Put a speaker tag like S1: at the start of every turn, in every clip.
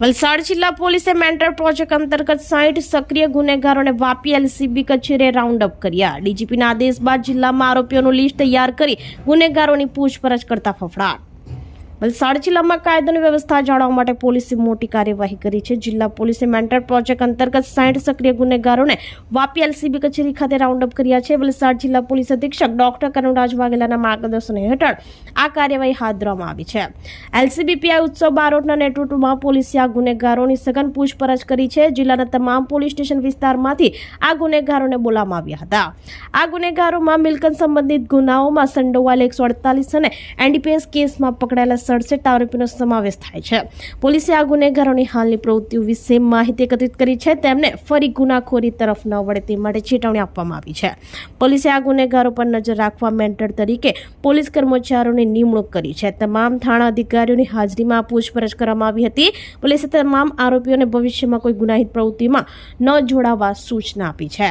S1: વલસાડ જિલ્લા પોલીસે mentor project અંતર્ગત સાઠ સક્રિય ગુનેગારોને વાપી એલસીબી કચેરીએ રાઉન્ડ અપ કર્યા. ડીજીપીના આદેશ બાદ જિલ્લામાં આરોપીઓનું લિસ્ટ તૈયાર કરી ગુનેગારોની પૂછપરછ કરતા ફફડાટ. વલસાડ જિલ્લામાં કાયદાની વ્યવસ્થા જાળવવા માટે પોલીસે મોટી કાર્યવાહી કરી છે. જિલ્લા પોલીસે મેન્ટર પ્રોજેક્ટ અંતર્ગત સાઠ સક્રિય ગુનેગારોને વાપી એલસીબી કચેરી ખાતે રાઉન્ડ અપ કર્યા છે. વલસાડ જિલ્લા પોલીસ અધિક્ષક ડોક્ટર કરુણરાજ વાઘેલાના માર્ગદર્શન હેઠળ આ કાર્યવાહી હાથ ધરવામાં આવી છે. એલસીબી પીઆઈ ઉત્સવ બારોટના નેતૃત્વમાં પોલીસે આ ગુનેગારોની સઘન પૂછપરછ કરી છે. જિલ્લાના તમામ પોલીસ સ્ટેશન વિસ્તારમાંથી આ ગુનેગારોને બોલાવવામાં આવ્યા હતા. આ ગુનેગારોમાં મિલકત સંબંધિત ગુનાઓમાં સંડોવાયેલ એકસો અડતાલીસ અને એનડીપીએસ કેસમાં પકડાયેલા સડસઠ આરોપીનો સમાવેશ થાય છે. પોલીસે આ ગુનેગારોની હાલની પ્રવૃત્તિઓ વિશે માહિતી એકત્રિત કરી છે. તેમને ફરી ગુનાખોરી તરફ ન વળે તે માટે ચેતવણી આપવામાં આવી છે. પોલીસે આ ગુનેગારો પર નજર રાખવા મેન્ટર તરીકે પોલીસ કર્મચારીઓની નિમણૂક કરી છે. તમામ થાણા અધિકારીઓની હાજરીમાં પૂછપરછ કરવામાં આવી હતી. પોલીસે તમામ આરોપીઓને ભવિષ્યમાં કોઈ ગુનાહિત પ્રવૃત્તિમાં ન જોડાવા સૂચના આપી છે.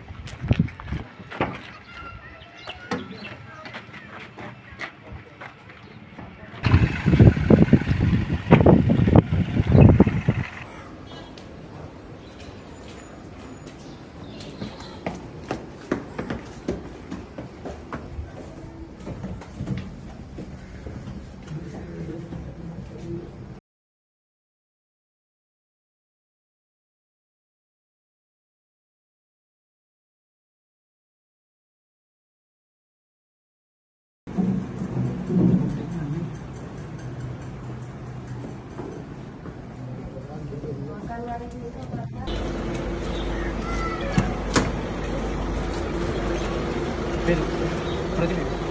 S1: Pero, pero dime.